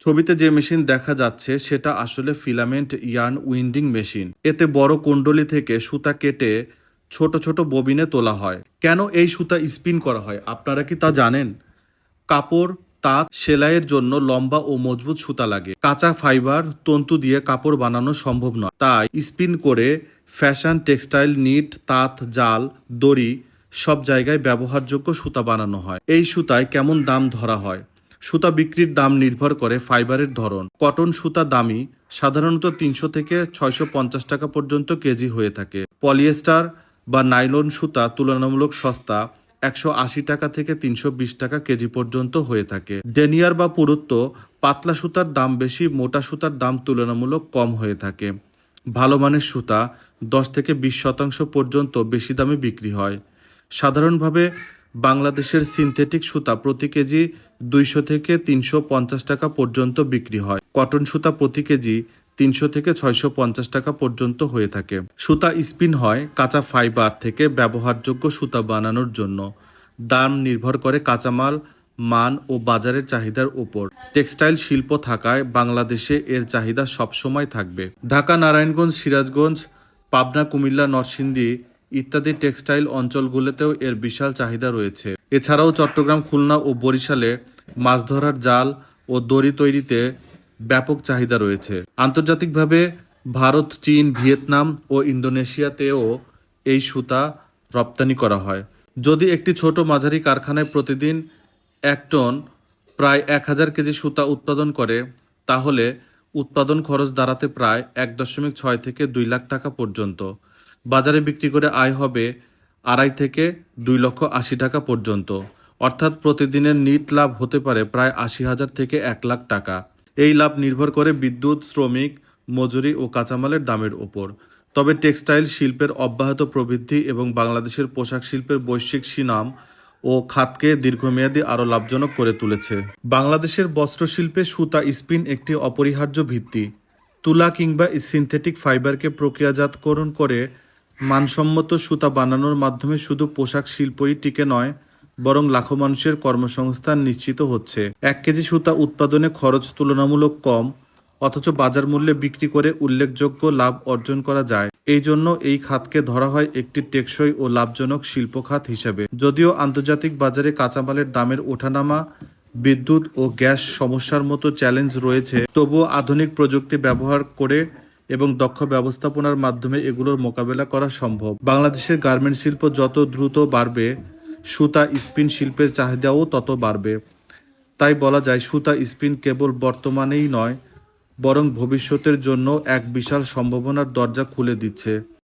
ছবিতে যে মেশিন দেখা যাচ্ছে, সেটা আসলে ফিলামেন্ট ইয়ার্ন উইন্ডিং মেশিন। এতে বড় কুণ্ডলি থেকে সুতা কেটে ছোট ছোট ববিনে তোলা হয়। কেন এই সুতা স্পিন করা হয়, আপনারা কি তা জানেন? কাপড়, তাঁত সেলাইয়ের জন্য লম্বা ও মজবুত সুতা লাগে। কাঁচা ফাইবার, তন্তু দিয়ে কাপড় বানানো সম্ভব নয়। তাই স্পিন করে ফ্যাশন, টেক্সটাইল, নিট, তাঁত, জাল, দড়ি সব জায়গায় ব্যবহারযোগ্য সুতা বানানো হয়। এই সুতায় কেমন দাম ধরা হয়? সুতা বিক্রির দাম নির্ভর করে ফাইবারের ধরন। কটন সুতা দামি সাধারণত তিনশো থেকে ছয়শো পঞ্চাশ টাকা পর্যন্ত কেজি হয়ে থাকে। পলিয়েস্টার বা নাইলন সুতা তুলনামূলক সস্তা একশো আশি টাকা থেকে তিনশো বিশ টাকা কেজি পর্যন্ত হয়ে থাকে। ডেনিয়ার বা পুরুত্ব পাতলা সুতার দাম বেশি, মোটা সুতার দাম তুলনামূলক কম হয়ে থাকে। ভালো মানের সুতা দশ থেকে বিশ শতাংশ পর্যন্ত বেশি দামে বিক্রি হয়। সাধারণভাবে বাংলাদেশের সিনথেটিক সুতা প্রতি কেজি দুইশো থেকে তিনশো পঞ্চাশ টাকা পর্যন্ত বিক্রি হয়। কটন সুতা প্রতি কেজি তিনশো থেকে ছয়শো পঞ্চাশ টাকা পর্যন্ত হয়ে থাকে। সুতা স্পিন হয় কাঁচা ফাইবার থেকে ব্যবহারযোগ্য সুতা বানানোর জন্য। দাম নির্ভর করে কাঁচামাল, মান ও বাজারের চাহিদার উপর। টেক্সটাইল শিল্প থাকায় বাংলাদেশে এর চাহিদা সবসময় থাকবে। ঢাকা, নারায়ণগঞ্জ, সিরাজগঞ্জ, পাবনা, কুমিল্লা, নরসিংদী ইত্যাদি টেক্সটাইল অঞ্চলগুলোতেও এর বিশাল চাহিদা রয়েছে। এছাড়াও চট্টগ্রাম, খুলনা ও বরিশালে মাছ ধরার জাল ও দড়ি তৈরিতে ব্যাপক চাহিদা রয়েছে। আন্তর্জাতিকভাবে ভারত, চীন, ভিয়েতনাম ও ইন্দোনেশিয়াতেও এই সুতা রপ্তানি করা হয়। যদি একটি ছোট মাঝারি কারখানায় প্রতিদিন এক টন, প্রায় এক হাজার কেজি সুতা উৎপাদন করে, তাহলে উৎপাদন খরচ দাঁড়াতে প্রায় এক দশমিক ছয় থেকে দুই লাখ টাকা পর্যন্ত। বাজারে বিক্রি করে আয় হবে আড়াই থেকে দুই লক্ষ আশি টাকা পর্যন্ত। অর্থাৎ প্রতিদিনের নিট লাভ হতে পারে প্রায় আশি হাজার থেকে এক লাখ টাকা। এই লাভ নির্ভর করে বিদ্যুৎ, শ্রমিক, মজুরি ও কাঁচামালের দামের ওপর। তবে টেক্সটাইল শিল্পের অব্যাহত প্রবৃদ্ধি এবং বাংলাদেশের পোশাক শিল্পের বৈশ্বিক সুনাম ও খাতকে দীর্ঘমেয়াদী আরও লাভজনক করে তুলেছে। বাংলাদেশের বস্ত্রশিল্পে সুতা, স্পিন একটি অপরিহার্য ভিত্তি। তুলা কিংবা সিনথেটিক ফাইবারকে প্রক্রিয়াজাতকরণ করে মানসম্মত সুতা বানানোর মাধ্যমে শুধু পোশাক শিল্পই টিকে নয়, বরং লাখো মানুষের কর্মসংস্থান নিশ্চিত হচ্ছে। এক কেজি সুতা উৎপাদনে খরচ তুলনামূলক কম, অথচ বাজার মূল্যে বিক্রি করে উল্লেখযোগ্য লাভ অর্জন করা যায়। এই জন্য এই খাতকে ধরা হয় একটি টেকসই ও লাভজনক শিল্প খাত হিসেবে। যদিও আন্তর্জাতিক বাজারে কাঁচামালের দামের ওঠানামা, বিদ্যুৎ ও গ্যাস সমস্যার মতো চ্যালেঞ্জ রয়েছে, তবুও আধুনিক প্রযুক্তি ব্যবহার করে এবং দক্ষ ব্যবস্থাপনার মাধ্যমে এগুলোর মোকাবেলা করা সম্ভব। বাংলাদেশের গার্মেন্ট শিল্প যত দ্রুত বাড়বে, সুতা, স্পিন শিল্পের চাহিদাও তত বাড়বে। তাই বলা যায়, সুতা, স্পিন কেবল বর্তমানেই নয়, বরং ভবিষ্যতের জন্য এক বিশাল সম্ভাবনার দরজা খুলে দিচ্ছে।